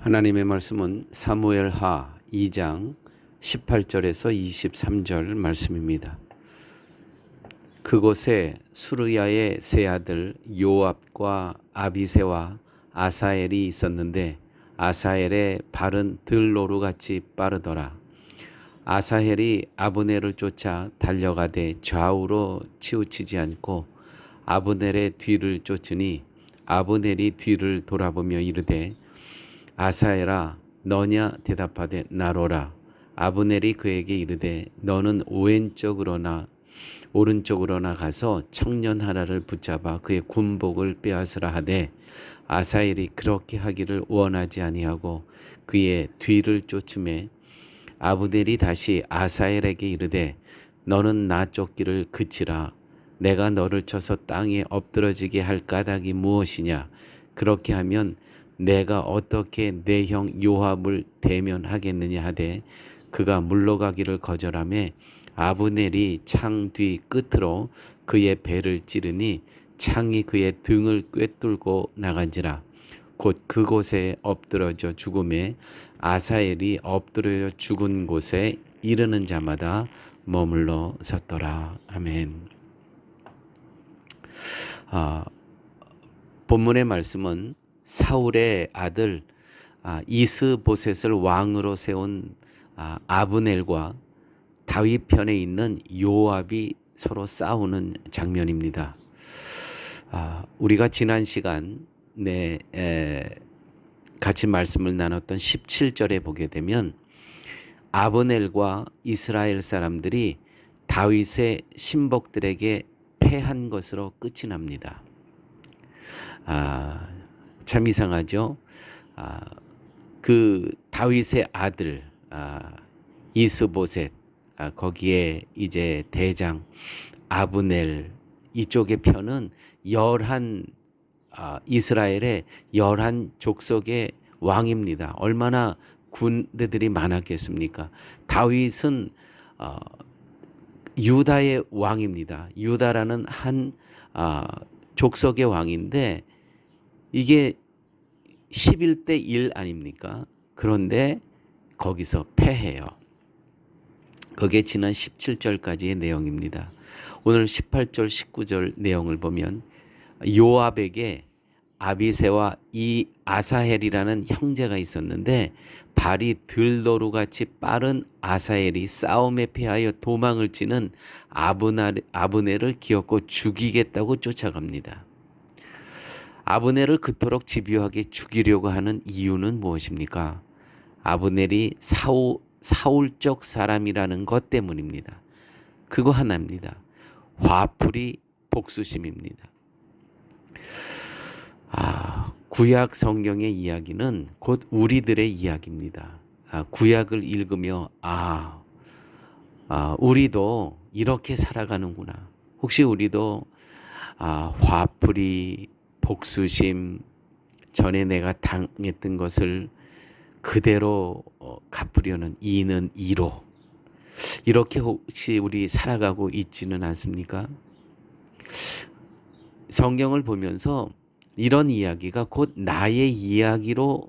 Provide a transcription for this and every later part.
하나님의 말씀은 사무엘하 2장 18절에서 23절 말씀입니다. 그곳에 수르야의 세 아들 요압과 아비세와 아사엘이 있었는데 아사엘의 발은 들노루 같이 빠르더라. 아사헬이 아브넬을 쫓아 달려가되 좌우로 치우치지 않고 아브넬의 뒤를 쫓으니 아브넬이 뒤를 돌아보며 이르되 아사엘아 너냐 대답하되 나로라. 아브넬이 그에게 이르되 너는 왼쪽으로나 오른쪽으로나 가서 청년 하나를 붙잡아 그의 군복을 빼앗으라 하되 아사엘이 그렇게 하기를 원하지 아니하고 그의 뒤를 쫓음에 아브넬이 다시 아사엘에게 이르되 너는 나 쫓기를 그치라. 내가 너를 쳐서 땅에 엎드러지게 할 까닭이 무엇이냐? 그렇게 하면 내가 어떻게 내 형 요압을 대면하겠느냐 하되 그가 물러가기를 거절하며 아브넬이 창 뒤 끝으로 그의 배를 찌르니 창이 그의 등을 꿰뚫고 나간지라 곧 그곳에 엎드러져 죽음에 아사엘이 엎드려 죽은 곳에 이르는 자마다 머물러 섰더라 아멘. 아, 본문의 말씀은 사울의 아들 아, 이스보셋을 왕으로 세운 아, 아브넬과 다윗 편에 있는 요압이 서로 싸우는 장면입니다. 아, 우리가 지난 시간 네, 에, 같이 말씀을 나눴던 17절에 보게 되면 아브넬과 이스라엘 사람들이 다윗의 신복들에게 패한 것으로 끝이 납니다. 아, 참 이상하죠. 아, 그 다윗의 아들 아, 이스보셋 아, 거기에 이제 대장 아브넬 이쪽의 편은 열한 아, 이스라엘의 열한 족속의 왕입니다. 얼마나 군대들이 많았겠습니까? 다윗은 어, 유다의 왕입니다. 유다라는 한 아, 족속의 왕인데 이게 11대 1 아닙니까? 그런데 거기서 패해요. 그게 지난 17절까지의 내용입니다. 오늘 18절, 19절 내용을 보면 요압에게 아비세와 이 아사헬이라는 형제가 있었는데 발이 들도루 같이 빠른 아사헬이 싸움에 패하여 도망을 치는 아브넬을 기었고 죽이겠다고 쫓아갑니다. 아브넬을 그토록 집요하게 죽이려고 하는 이유는 무엇입니까? 아브넬이 사우, 사울적 사람이라는 것 때문입니다. 그거 하나입니다. 화풀이 복수심입니다. 아, 구약 성경의 이야기는 곧 우리들의 이야기입니다. 아, 구약을 읽으며 아, 아, 우리도 이렇게 살아가는구나. 혹시 우리도 아, 화풀이, 복수심, 전에 내가 당했던 것을 그대로 어, 갚으려는 이는 이로 이렇게 혹시 우리 살아가고 있지는 않습니까? 성경을 보면서 이런 이야기가 곧 나의 이야기로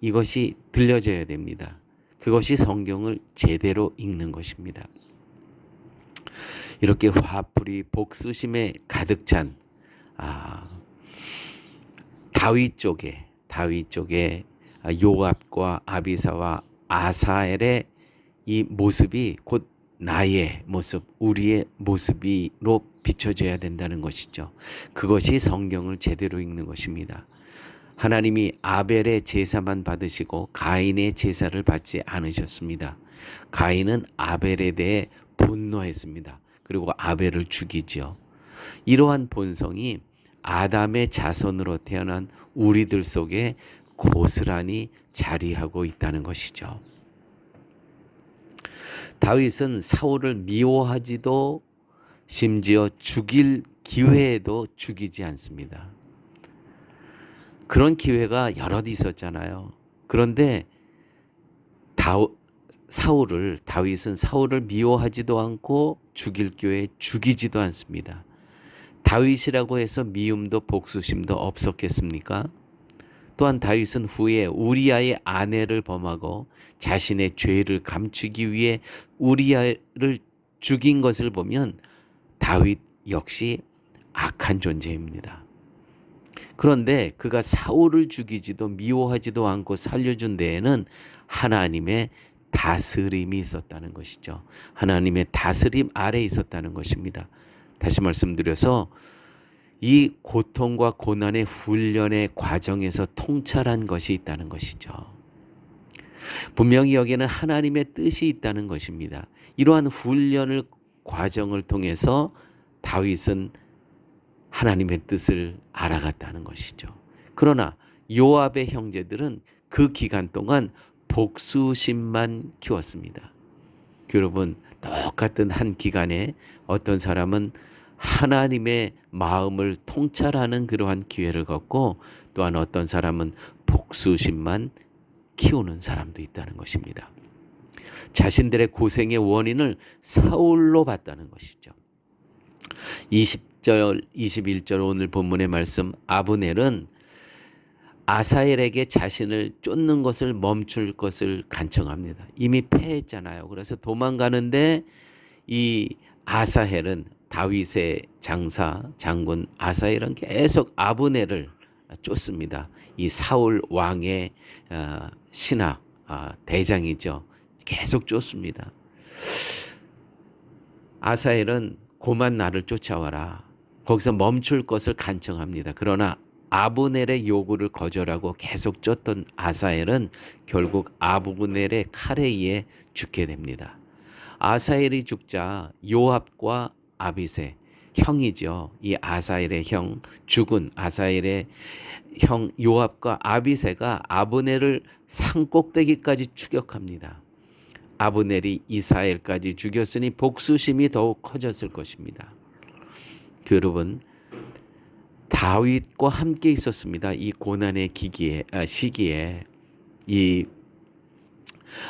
이것이 들려져야 됩니다. 그것이 성경을 제대로 읽는 것입니다. 이렇게 화풀이 복수심에 가득 찬 아, 다윗 쪽에 다윗 쪽에 요압과 아비사와 아사엘의 이 모습이 곧 나의 모습, 우리의 모습이로 비춰져야 된다는 것이죠. 그것이 성경을 제대로 읽는 것입니다. 하나님이 아벨의 제사만 받으시고 가인의 제사를 받지 않으셨습니다. 가인은 아벨에 대해 분노했습니다. 그리고 아벨을 죽이지요. 이러한 본성이 아담의 자손으로 태어난 우리들 속에 고스란히 자리하고 있다는 것이죠. 다윗은 사울을 미워하지도 심지어 죽일 기회에도 죽이지 않습니다. 그런 기회가 여럿 있었잖아요. 그런데 다, 사울을 다윗은 사울을 미워하지도 않고 죽일 기회에 죽이지도 않습니다. 다윗이라고 해서 미움도 복수심도 없었겠습니까? 또한 다윗은 후에 우리아의 아내를 범하고 자신의 죄를 감추기 위해 우리아를 죽인 것을 보면 다윗 역시 악한 존재입니다. 그런데 그가 사울을 죽이지도 미워하지도 않고 살려준 데에는 하나님의 다스림이 있었다는 것이죠. 하나님의 다스림 아래 있었다는 것입니다. 다시 말씀드려서 이 고통과 고난의 훈련의 과정에서 통찰한 것이 있다는 것이죠. 분명히 여기에는 하나님의 뜻이 있다는 것입니다. 이러한 훈련을 과정을 통해서 다윗은 하나님의 뜻을 알아갔다는 것이죠. 그러나 요압의 형제들은 그 기간 동안 복수심만 키웠습니다. 여러분 똑같은 한 기간에 어떤 사람은 하나님의 마음을 통찰하는 그러한 기회를 갖고 또한 어떤 사람은 복수심만 키우는 사람도 있다는 것입니다. 자신들의 고생의 원인을 사울로 봤다는 것이죠. 20절, 21절 오늘 본문의 말씀 아브넬은 아사엘에게 자신을 쫓는 것을 멈출 것을 간청합니다. 이미 패했잖아요. 그래서 도망가는데 이 아사헬은 다윗의 장사 장군 아사헬은 계속 아브넬을 쫓습니다. 이 사울 왕의 어, 신하 아, 대장이죠. 계속 쫓습니다. 아사헬은 고만 나를 쫓아와라. 거기서 멈출 것을 간청합니다. 그러나 아브넬의 요구를 거절하고 계속 쫓던 아사엘은 결국 아브넬의 칼에 의해 죽게 됩니다. 아사엘이 죽자 요압과 아비세 형이죠. 이 아사엘의 형 죽은 아사엘의 형 요압과 아비세가 아브넬을 산 꼭대기까지 추격합니다. 아브넬이 이사엘까지 죽였으니 복수심이 더욱 커졌을 것입니다. 그 여러분 다윗과 함께 있었습니다. 이 고난의 기기에 아, 시기에 이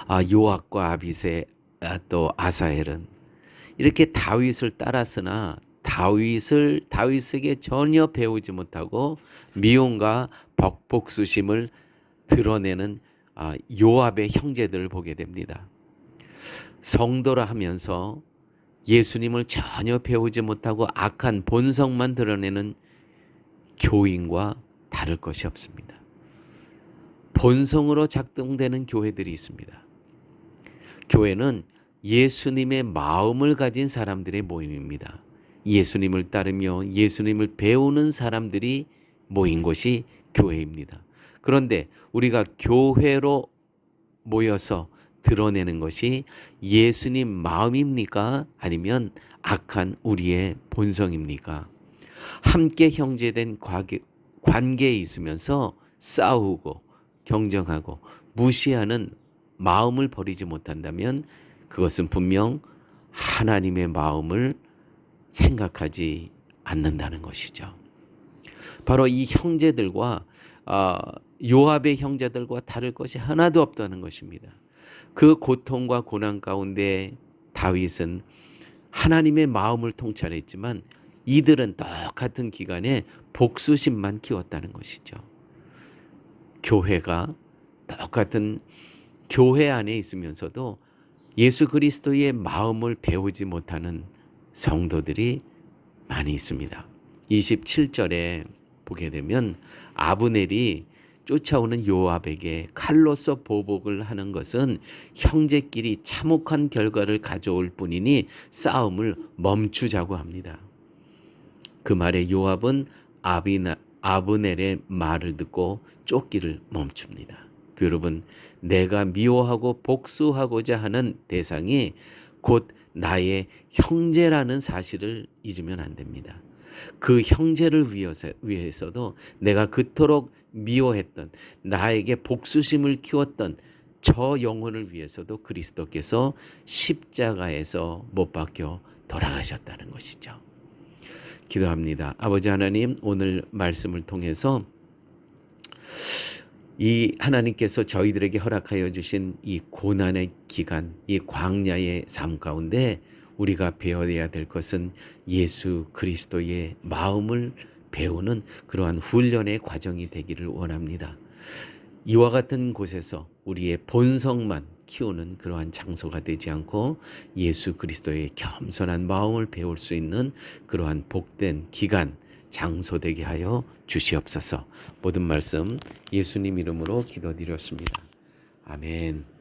아, 요압과 아비세 아, 또 아사헬은 이렇게 다윗을 따랐으나 다윗을 다윗에게 전혀 배우지 못하고 미움과 복복수심을 드러내는 아, 요압의 형제들을 보게 됩니다. 성도라 하면서 예수님을 전혀 배우지 못하고 악한 본성만 드러내는 교인과 다를 것이 없습니다. 본성으로 작동되는 교회들이 있습니다. 교회는 예수님의 마음을 가진 사람들의 모임입니다. 예수님을 따르며 예수님을 배우는 사람들이 모인 곳이 교회입니다. 그런데 우리가 교회로 모여서 드러내는 것이 예수님 마음입니까? 아니면 악한 우리의 본성입니까? 함께 형제된 관계에 있으면서 싸우고 경쟁하고 무시하는 마음을 버리지 못한다면 그것은 분명 하나님의 마음을 생각하지 않는다는 것이죠. 바로 이 형제들과 어, 요압의 형제들과 다를 것이 하나도 없다는 것입니다. 그 고통과 고난 가운데 다윗은 하나님의 마음을 통찰했지만 이들은 똑같은 기간에 복수심만 키웠다는 것이죠. 교회가 똑같은 교회 안에 있으면서도 예수 그리스도의 마음을 배우지 못하는 성도들이 많이 있습니다. 27절에 보게 되면 아브넬이 쫓아오는 요압에게 칼로서 보복을 하는 것은 형제끼리 참혹한 결과를 가져올 뿐이니 싸움을 멈추자고 합니다. 그 말에 요압은 아비나, 아브넬의 말을 듣고 쫓기를 멈춥니다. 그 여러분, 내가 미워하고 복수하고자 하는 대상이 곧 나의 형제라는 사실을 잊으면 안 됩니다. 그 형제를 위해서, 위해서도 내가 그토록 미워했던 나에게 복수심을 키웠던 저 영혼을 위해서도 그리스도께서 십자가에서 못 박혀 돌아가셨다는 것이죠. 기도합니다. 아버지 하나님 오늘 말씀을 통해서 이 하나님께서 저희들에게 허락하여 주신 이 고난의 기간, 이 광야의 삶 가운데 우리가 배워야 될 것은 예수 그리스도의 마음을 배우는 그러한 훈련의 과정이 되기를 원합니다. 이와 같은 곳에서 우리의 본성만 키우는 그러한 장소가 되지 않고 예수 그리스도의 겸손한 마음을 배울 수 있는 그러한 복된 기간, 장소 되게 하여 주시옵소서. 모든 말씀 예수님 이름으로 기도드렸습니다. 아멘.